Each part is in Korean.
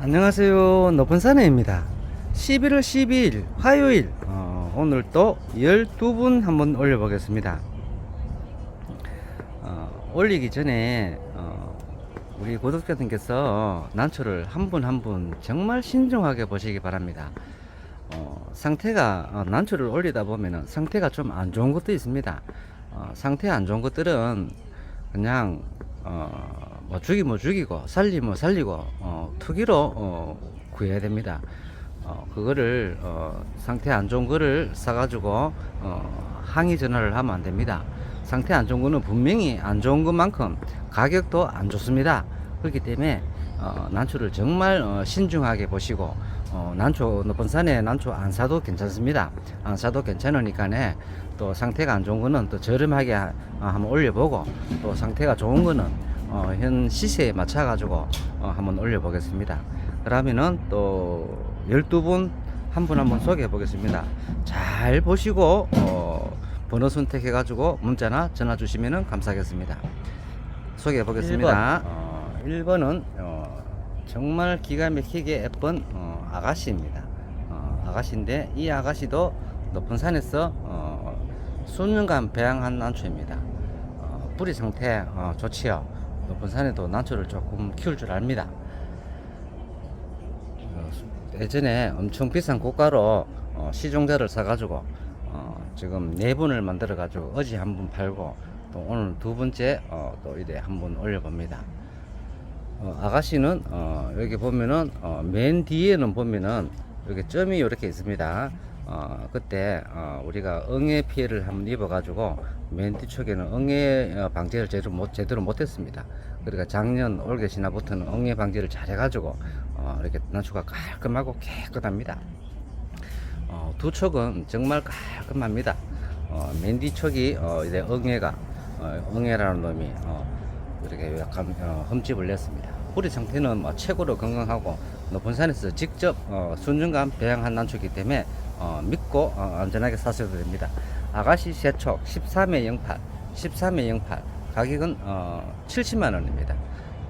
안녕하세요. 높은 산에입니다. 11월 12일 화요일 어, 오늘 또 12분 한번 올려 보겠습니다. 어, 올리기 전에 어, 우리 구독자님께서 난초를 한 분 한 분 정말 신중하게 보시기 바랍니다. 어, 상태가 어, 난초를 올리다 보면은 상태가 좀 안 좋은 것도 있습니다. 어, 상태 안 좋은 것들은 그냥 어, 뭐 죽이면 죽이고 살리면 살리고 어, 투기로 어, 구해야 됩니다. 어, 그거를 어, 상태 안 좋은 거를 사가지고 어, 항의 전화를 하면 안 됩니다. 상태 안 좋은 거는 분명히 안 좋은 것만큼 가격도 안 좋습니다. 그렇기 때문에 어, 난초를 정말 어, 신중하게 보시고 어, 난초 높은 산에 난초 안 사도 괜찮습니다. 안 사도 괜찮으니까네 또 상태가 안 좋은 거는 또 저렴하게 하- 어, 한번 올려보고 또 상태가 좋은 거는 어, 현 시세에 맞춰 가지고 어, 한번 올려 보겠습니다. 그러면은 또 12분 한 분 한 분 소개해 보겠습니다. 잘 보시고 어, 번호 선택해 가지고 문자나 전화 주시면 감사하겠습니다. 소개해 보겠습니다. 1번. 어, 1번은 어, 정말 기가 막히게 예쁜 어, 아가씨입니다. 어, 아가씨인데 이 아가씨도 높은 산에서 어, 수년간 배양한 난초입니다. 어, 뿌리 상태 어, 좋지요. 높은 산에도 난초를 조금 키울 줄 압니다. 어, 예전에 엄청 비싼 고가로 어, 시종자를 사가지고 어, 지금 네 분을 만들어 가지고 어제 한 분 팔고 또 오늘 두 번째 어, 또 이래 한 분 올려봅니다. 어, 아가씨는 어, 여기 보면은 어, 맨 뒤에는 보면은 이렇게 점이 이렇게 있습니다. 어, 그때 어, 우리가 응애 피해를 한번 입어가지고 맨 뒤쪽에는 응애 어, 방제를 제대로 못 제대로 못했습니다. 그러니까 작년 올게 지나부터는 응애 방제를 잘 해가지고 어, 이렇게 난초가 깔끔하고 깨끗합니다. 어, 두 촉은 정말 깔끔합니다. 어, 맨 뒤촉이 어, 이제 응애가 어, 응애라는 놈이 어, 이렇게 약간 어, 흠집을 냈습니다. 뿌리 상태는 뭐 최고로 건강하고 높은 산에서 직접 어, 순중간 배양한 난초이기 때문에 어, 믿고 어, 안전하게 사셔도 됩니다. 아가씨 세촉 13회 08, 13회 08 가격은 어, 70만 원입니다.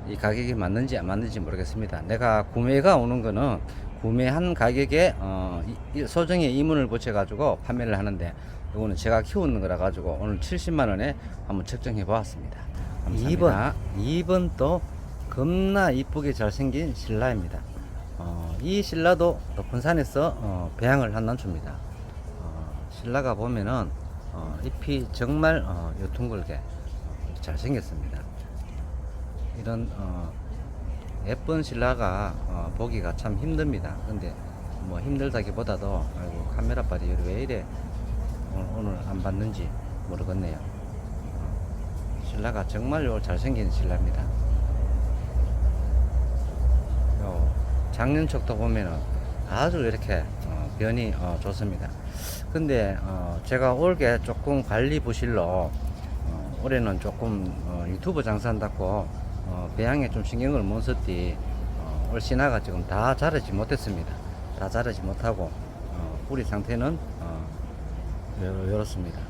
이 가격이 맞는지 안 맞는지 모르겠습니다. 내가 구매가 오는 거는 구매한 가격에 어, 소정의 이문을 붙여 가지고 판매를 하는데 이거는 제가 키우는 거라 가지고 오늘 70만 원에 한번 측정해 보았습니다. 2번 2번 또 겁나 이쁘게 잘생긴 신라입니다. 어, 이 신라도 높은 산에서 어, 배양을 한 난초입니다. 어, 신라가 보면은 어, 잎이 정말 어, 요퉁글게 어, 잘생겼습니다. 이런 어, 예쁜 신라가 어, 보기가 참 힘듭니다. 근데 뭐 힘들다기보다도 아이고 카메라 빨이 왜 이래 오늘, 오늘 안 봤는지 모르겠네요. 어, 신라가 정말로 잘생긴 신라입니다. 요 작년척도 보면은 아주 이렇게 어, 변이 어, 좋습니다. 근데 어, 제가 올게 조금 관리 부실로 어, 올해는 조금 어, 유튜브 장사한다고 어, 배양에 좀 신경을 못 썼디 어, 올 신화가 지금 다 자라지 못했습니다. 다 자라지 못하고 어, 뿌리 상태는 어, 요- 요렇습니다.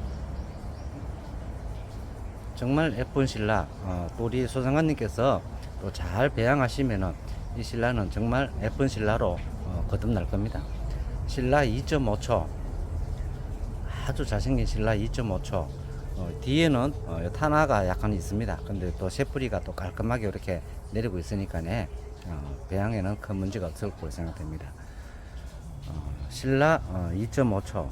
정말 예쁜 신라 어, 또 우리 소장관님께서 또 잘 배양하시면은 이 신라는 정말 예쁜 신라로 어, 거듭날 겁니다. 신라 2.5초 아주 잘생긴 신라 2.5초 어, 뒤에는 어, 요 탄화가 약간 있습니다. 근데 또 새뿌리가 또 깔끔하게 이렇게 내리고 있으니까 네 어, 배양에는 큰 문제가 없을 거로 생각됩니다. 어, 신라 어, 2.5초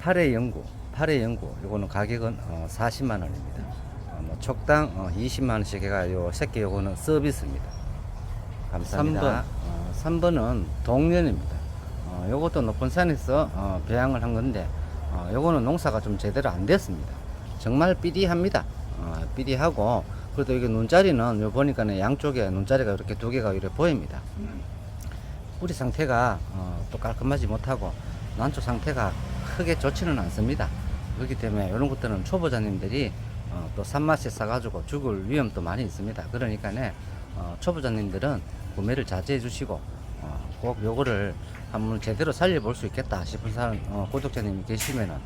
8회 연구 8회 연구 요거는 가격은 어, 40만 원입니다. 어, 뭐 촉당 어, 20만 원씩 해가 요 새끼 요거는 서비스입니다. 감사합니다. 3번, 어, 3번은 동년입니다. 어, 요것도 높은 산에서 어, 배양을 한 건데 어, 요거는 농사가 좀 제대로 안 됐습니다. 정말 삐리합니다. 어, 삐리하고 그래도 이게 눈자리는 요 보니까는 양쪽에 눈자리가 이렇게 두 개가 이렇게 보입니다. 뿌리 상태가 어, 또 깔끔하지 못하고 난초 상태가 크게 좋지는 않습니다. 그렇기 때문에 이런 것들은 초보자님들이 어, 또 산맛에 싸가지고 죽을 위험도 많이 있습니다. 그러니까 네 어, 초보자님들은 구매를 자제해 주시고 어, 꼭 요거를 한번 제대로 살려볼 수 있겠다 싶은 사람 어, 구독자님이 계시면은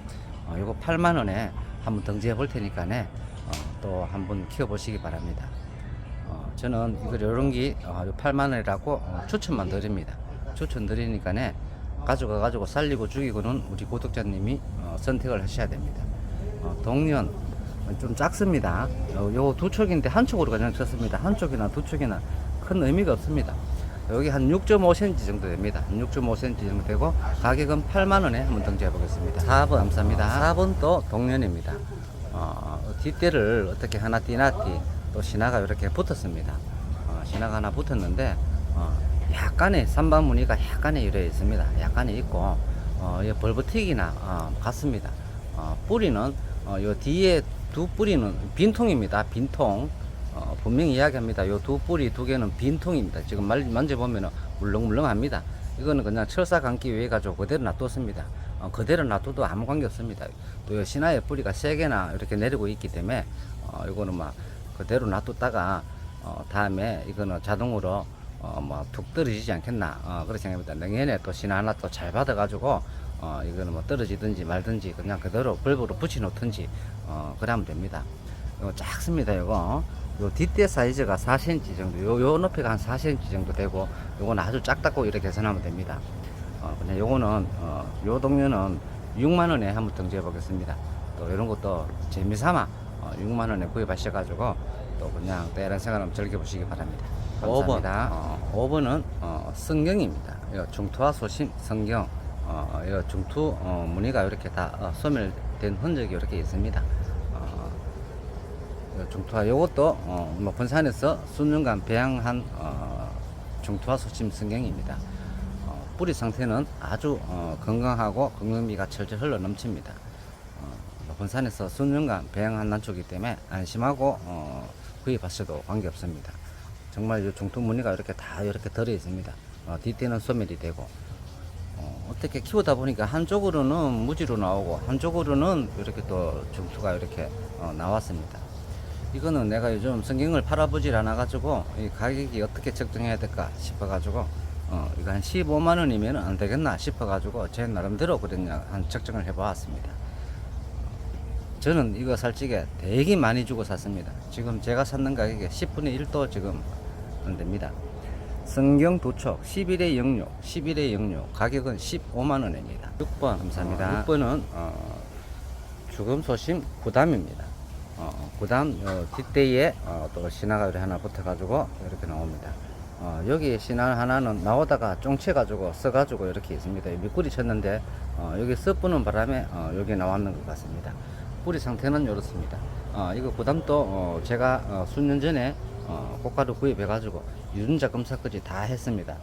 어, 요거 8만 원에 한번 등재해 볼 테니까네 어, 또 한번 키워 보시기 바랍니다. 어, 저는 이런 게 어, 8만 원이라고 어, 추천만 드립니다. 추천 드리니까네 가져가 가지고 살리고 죽이고는 우리 구독자님이 어, 선택을 하셔야 됩니다. 어, 동년 좀 작습니다. 어, 요거 두 촉인데 한 촉으로 그냥 쳤습니다. 한 촉이나 두 촉이나 큰 의미가 없습니다. 여기 한 6.5cm 정도 됩니다. 한 6.5cm 정도 되고 가격은 8만 원에 한번 등재해 보겠습니다. 4번 감사합니다. 4번 또 동년입니다. 어, 뒷대를 어떻게 하나 띠나띠 또 신화가 이렇게 붙었습니다. 어, 신화가 하나 붙었는데 어, 약간의 삼반 무늬가 약간의 이래 있습니다. 약간의 있고 어, 이 벌버틱이나 어, 같습니다. 어, 뿌리는 어, 요 뒤에 두 뿌리는 빈통입니다. 빈통. 어, 분명히 이야기합니다. 요 두 뿌리 두 개는 빈통입니다. 지금 말, 만져보면 물렁물렁합니다. 이거는 그냥 철사 감기 위해 가지고 그대로 놔뒀습니다. 어, 그대로 놔둬도 아무 관계 없습니다. 또 신화의 뿌리가 세 개나 이렇게 내리고 있기 때문에 어, 이거는 막 그대로 놔뒀다가 어, 다음에 이거는 자동으로 어, 뭐툭 떨어지지 않겠나 어, 그렇게 생각합니다. 내년에 또 신화 하나 또 잘 받아가지고 어, 이거는 뭐 떨어지든지 말든지 그냥 그대로 벌브로 붙여놓든지 어, 그러면 됩니다. 이거 작습니다. 이거 요 뒷대 사이즈가 4cm 정도 요, 요 높이가 한 4cm 정도 되고 요거는 아주 작다고 이렇게 계산하면 됩니다. 어, 그냥 요거는 어, 요 동료는 6만 원에 한번 등재해 보겠습니다. 또 이런 것도 재미삼아 어, 6만 원에 구입하셔가지고 또 그냥 때란 생활 한번 즐겨보시기 바랍니다. 5번. 감사합니다. 어, 5번은 어, 성경입니다. 이거 중투와 소심 성경. 어, 이거 중투 어, 무늬가 이렇게 다 어, 소멸된 흔적이 이렇게 있습니다. 어, 이거 중투와 요것도 어, 뭐 본산에서 수년간 배양한 어, 중투와 소심 성경입니다. 어, 뿌리 상태는 아주 어, 건강하고 건강미가 철철 흘러 넘칩니다. 어, 본산에서 수년간 배양한 난초기 때문에 안심하고 어, 구입하셔도 관계없습니다. 정말 이 중투 무늬가 이렇게 다 이렇게 들어 있습니다. 어, 뒷대는 소멸이 되고 어, 떻게 키우다 보니까 한쪽으로는 무지로 나오고 한쪽으로는 이렇게 또 중투가 이렇게 어, 나왔습니다. 이거는 내가 요즘 성경을 팔아보질 않아 가지고 이 가격이 어떻게 책정해야 될까 싶어 가지고 어, 이거 한 15만 원이면 안 되겠나 싶어 가지고 제 나름대로 그랬냐 한 책정을 해 보았습니다. 저는 이거 살 적에 되게 많이 주고 샀습니다. 지금 제가 샀는 가격에 10분의 1도 지금 안 됩니다. 성경 도촉 11의 영육 11의 영육 가격은 15만 원입니다. 6번 감사합니다. 6번은 어, 죽음 소심 구담입니다. 어, 구담 어, 뒷대에 어, 또 신화가 하나 붙어 가지고 이렇게 나옵니다. 어, 여기 신화 하나는 나오다가 쫑채 가지고 써 가지고 이렇게 있습니다. 밑구리 쳤는데 어, 여기 썩부는 바람에 어, 여기 나왔는 것 같습니다. 뿌리 상태는 이렇습니다. 어, 이거 구담도 어, 제가 어, 수년 전에 어, 꽃가루 구입해가지고 유전자 검사까지 다 했습니다.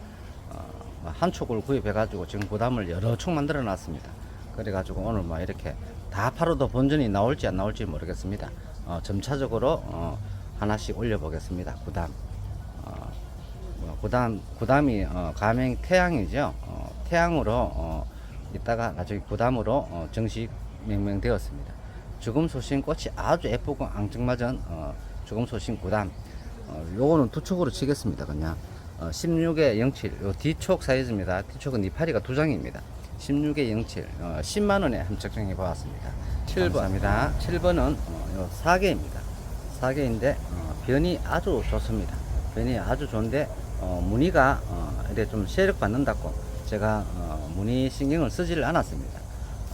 어, 한 촉을 구입해가지고 지금 구담을 여러 촉 만들어 놨습니다. 그래가지고 오늘 뭐 이렇게 다 팔아도 본전이 나올지 안 나올지 모르겠습니다. 어, 점차적으로 어, 하나씩 올려보겠습니다. 구담. 어, 뭐 구담 구담이 어, 가명 태양이죠. 어, 태양으로 어, 이따가 나중에 구담으로 어, 정식 명명되었습니다. 죽음 소신 꽃이 아주 예쁘고 앙증맞은 어, 죽음 소신 구담. 어, 요거는 두 촉으로 치겠습니다. 그냥 어, 16에 07. 요 뒤촉 사이즈입니다. 뒤촉은 이파리가 두 장입니다. 16에 07. 어, 10만 원에 한번 책정해 보았습니다. 7번. 감사합니다. 7번은 어, 요 사계입니다. 사계인데 어, 변이 아주 좋습니다. 변이 아주 좋은데 어, 무늬가 어, 이래 좀 세력 받는다고 제가 어, 무늬 신경을 쓰지를 않았습니다.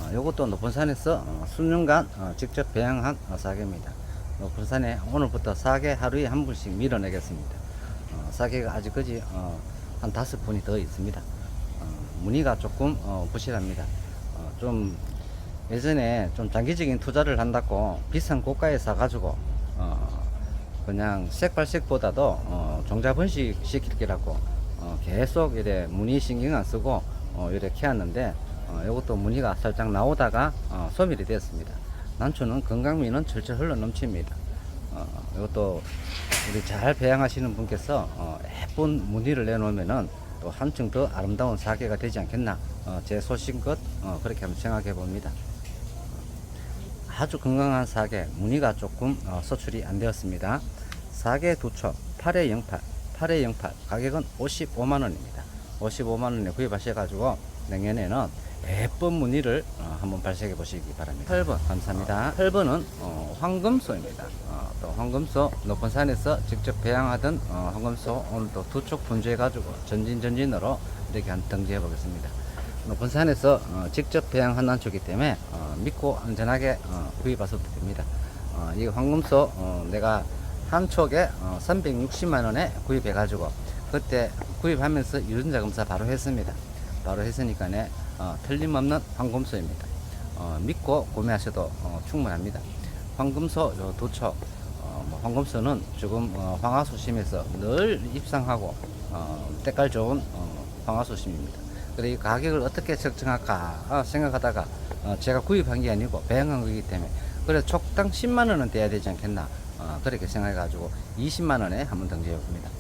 어, 요것도 높은 산에서 어, 수년간 어, 직접 배양한 어, 사계입니다. 높은 산에 오늘부터 사계 하루에 한 분씩 밀어내겠습니다. 어, 사계가 아직까지 어, 한 다섯 분이 더 있습니다. 어, 무늬가 조금 어, 부실합니다. 어, 좀 예전에 좀 장기적인 투자를 한다고 비싼 고가에 사가지고 어, 그냥 색발색보다도 어, 종자 번식 시킬 게라고 어, 계속 이래 무늬 신경 안 쓰고 어, 이렇게 키웠는데 어, 이것도 무늬가 살짝 나오다가 어, 소멸이 되었습니다. 난초는 건강미는 철철 흘러 넘칩니다. 어, 이것도 우리 잘 배양하시는 분께서 어, 예쁜 무늬를 내놓으면은 또 한층 더 아름다운 사계가 되지 않겠나 어, 제 소신껏 어, 그렇게 한번 생각해 봅니다. 아주 건강한 사계 무늬가 조금 어, 소출이 안 되었습니다. 사계 두촉 8회 08 8회 08 가격은 55만 원입니다. 55만 원에 구입하셔 가지고 내년에는 예쁜 무늬를 어, 한번 발색해 보시기 바랍니다. 8번 감사합니다. 8번은 어, 황금소입니다. 어, 또 황금소 높은 산에서 직접 배양하던 어, 황금소 오늘 또두쪽 분주해 가지고 전진 전진으로 이렇게 한 등재해 보겠습니다. 높은 산에서 어, 직접 배양한 난초기 때문에 어, 믿고 안전하게 어, 구입하셔도 됩니다. 어, 이 황금소 어, 내가 한 촉에 어, 360만 원에 구입해 가지고 그때 구입하면서 유전자 검사 바로 했습니다. 바로 했으니까 네 어, 틀림없는 황금소입니다. 어, 믿고 구매하셔도 어, 충분합니다. 황금소 요 도초 어, 뭐 황금소는 지금 어, 황화수심에서 늘 입상하고 어, 때깔 좋은 어, 황화수심입니다. 그래 이 가격을 어떻게 책정할까 아, 생각하다가 어, 제가 구입한 게 아니고 배양한 거기 때문에 그래 촉당 10만 원은 돼야 되지 않겠나 어, 그렇게 생각해 가지고 20만 원에 한번 등재해 봅니다.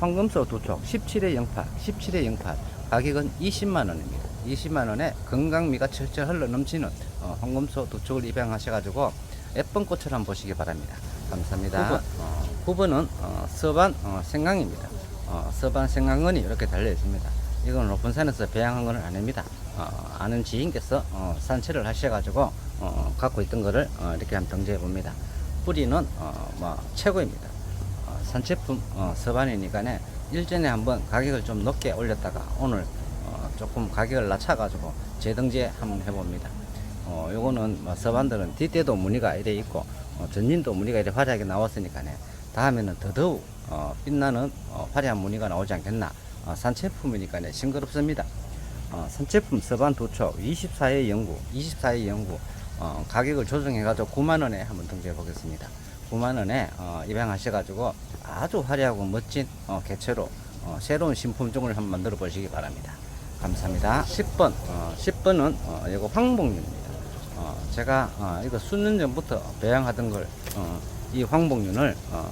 황금소 두촉 17회 08, 17회 08 가격은 20만 원입니다. 20만 원에 건강미가 철철 흘러 넘치는 어, 황금소 두촉을 입양하셔가지고 예쁜 꽃을 한번 보시기 바랍니다. 감사합니다. 9번. 은 어, 서반 어, 생강입니다. 어, 서반 생강은이 이렇게 달려 있습니다. 이건 높은 산에서 배양한 건 아닙니다. 어, 아는 지인께서 어, 산채를 하셔가지고 어, 갖고 있던 거를 어, 이렇게 한번 등재해 봅니다. 뿌리는 어, 뭐 최고입니다. 어, 산채품 어, 서반이니까네 일전에 한번 가격을 좀 높게 올렸다가 오늘 어, 조금 가격을 낮춰가지고 재등재 한번 해봅니다. 어, 요거는 뭐 서반들은 뒷대도 무늬가 이래 있고 어, 전진도 무늬가 이래 화려하게 나왔으니까네 다음에는 더더욱 어, 빛나는 어, 화려한 무늬가 나오지 않겠나 어, 산채품이니까 네 싱그럽습니다. 어, 산채품 서반 도촉 24회 연구 24회 연구 어, 가격을 조정해가지고 9만원에 한번 등재해 보겠습니다. 9만원에 어, 입양하셔가지고 아주 화려하고 멋진 어, 개체로 어, 새로운 신품 종을 한번 만들어 보시기 바랍니다. 감사합니다. 10번, 어, 10번은 어, 이거 황복류입니다. 어, 제가 어, 이거 수년 전부터 배양하던 걸, 어, 이 황복륜을 어,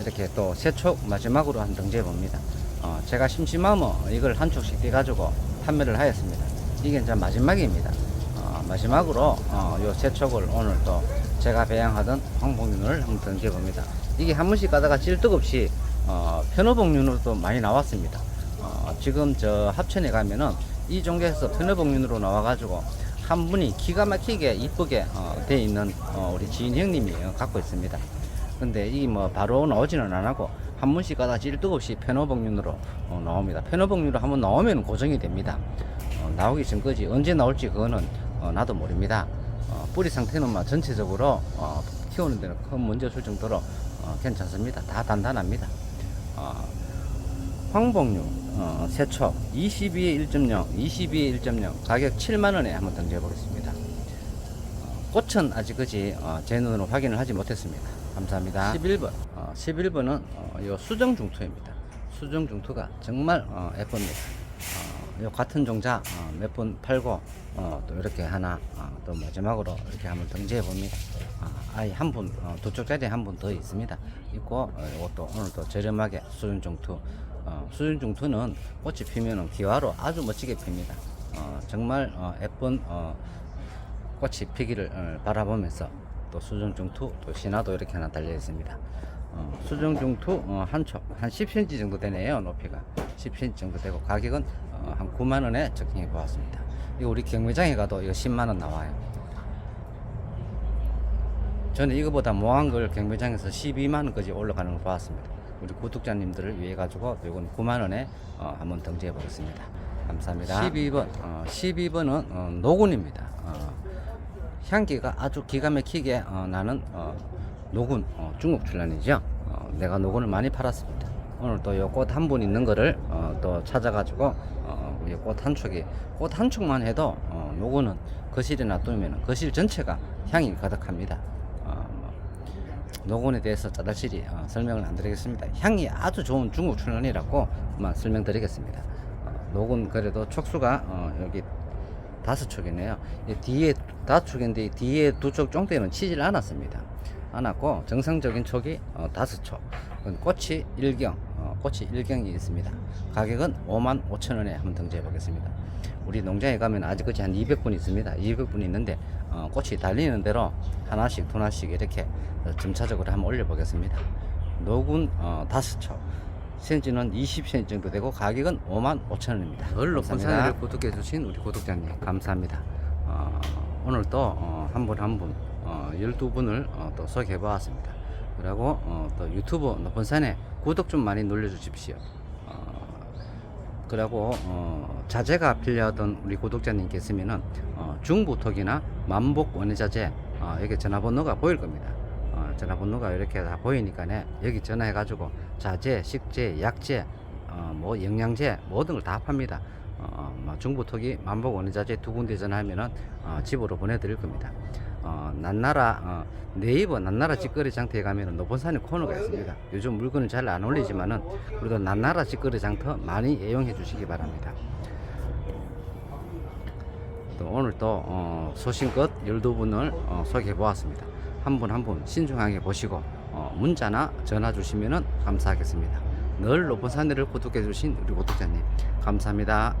이렇게 또 세촉 마지막으로 한 등재해 봅니다. 어, 제가 심심하면 이걸 한 촉씩 떼가지고 판매를 하였습니다. 이게 이제 마지막입니다. 어, 마지막으로 어, 요 세촉을 오늘 또 제가 배양하던 황복륜을 한번 등재해 봅니다. 이게 한 번씩 가다가 찔떡 없이 어, 편호복륜으로도 많이 나왔습니다. 어, 지금 저 합천에 가면은 이 종교에서 편호복륜으로 나와가지고 한 분이 기가 막히게 이쁘게 어, 돼 있는 어, 우리 지인 형님이 어, 갖고 있습니다. 근데 이 뭐 바로 나오지는 안 하고 한 번씩 가다 찔떡없이 편호복륜으로 어, 나옵니다. 편호복륜으로 한번 나오면 고정이 됩니다. 어, 나오기 전까지 언제 나올지 그거는 어, 나도 모릅니다. 어, 뿌리 상태는 막 전체적으로 어, 키우는 데는 큰 문제 없을 정도로 어, 괜찮습니다. 다 단단합니다. 어, 황복류 어, 세척 22에 1.0 22에 1.0 가격 7만원에 한번 등재해 보겠습니다. 어, 꽃은 아직 그지 어, 제 눈으로 확인을 하지 못했습니다. 감사합니다. 11번. 어, 11번은 어, 요 수정 중투입니다. 수정 중투가 정말 어, 예쁩니다. 어, 요 같은 종자 어, 몇 번 팔고 어, 또 이렇게 하나 어, 또 마지막으로 이렇게 한번 등재해 봅니다. 아, 아예 한분 어, 두 쪽짜리 한 분 더 있습니다. 있고 어, 이것도 오늘 또 저렴하게 수정 중투 어, 수중 중투는 꽃이 피면은 기와로 아주 멋지게 핍니다. 어, 정말 어, 예쁜 어, 꽃이 피기를 어, 바라보면서 또 수중 중투 또 신화도 이렇게 하나 달려 있습니다. 어, 수중 중투 어, 한 촉, 한 10cm 정도 되네요. 높이가 10cm 정도 되고 가격은 어, 한 9만 원에 적용해 보았습니다. 이거 우리 경매장에 가도 이거 10만 원 나와요. 저는 이거보다 모한 걸 경매장에서 12만 원까지 올라가는 걸 봤습니다. 우리 구독자님들을 위해 가지고 이건 9만 원에 어, 한번 등재해 보겠습니다. 감사합니다. 12번, 어, 12번은 어, 노군입니다. 어, 향기가 아주 기가 막히게 어, 나는 어, 노군 어, 중국 출란이죠. 어, 내가 노군을 많이 팔았습니다. 오늘 또 요 꽃 한 분 있는 거를 어, 또 찾아가지고 어, 꽃한 촉이 꽃 한 촉만 해도 어, 노군은 거실에 놔두면 거실 전체가 향이 가득합니다. 노곤에 대해서 짜잘시리 어, 설명을 안 드리겠습니다. 향이 아주 좋은 중국 출연이라고만 설명드리겠습니다. 어, 노곤 그래도 촉수가 어, 여기 다섯 촉이네요. 이 뒤에 다섯 촉인데 이 뒤에 두 촉 쫑대는 치질 않았습니다. 않았고 정상적인 촉이 어, 다섯 촉. 꽃이 일경, 어, 꽃이 일경이 있습니다. 가격은 5만 5천 원에 한번 등재해 보겠습니다. 우리 농장에 가면 아직까지 한 200분 있습니다. 200분 있는데 어, 꽃이 달리는 대로 하나씩 두 나씩 이렇게 어, 점차적으로 한번 올려보겠습니다. 노군 어, 다섯 촉 센지는 20cm 정도 되고 가격은 5만 5천 원입니다. 늘 높은 산을 구독해 주신 우리 구독자님 감사합니다. 어, 오늘 또한 분 한분 어, 12분을 어, 또 소개해 보았습니다. 그리고 어, 또 유튜브 높은 산에 구독 좀 많이 눌러 주십시오. 어, 그리고 어, 자재가 필요하던 우리 구독자님 계시면은 어, 중부톡이나 만복 원예자재 어, 여기 전화번호가 보일 겁니다. 어, 전화번호가 이렇게 다 보이니까네 여기 전화해가지고 자재, 식재, 약재, 어, 뭐 영양제 모든 걸 다 합니다. 어, 뭐 중부톡이 만복 원예자재 두 군데 전화하면은 어, 집으로 보내드릴 겁니다. 어, 난나라 어, 네이버 난나라 직거래 장터에 가면은 높은 산에 코너가 있습니다. 요즘 물건을 잘 안 올리지만은 그래도 난나라 직거래 장터 많이 애용해 주시기 바랍니다. 또 오늘 또 어, 소신껏 12분을 어, 소개해 보았습니다. 한 분 한 분 신중하게 보시고 어, 문자나 전화 주시면 감사하겠습니다. 늘 높은 산을 구독해 주신 우리 구독자님 감사합니다.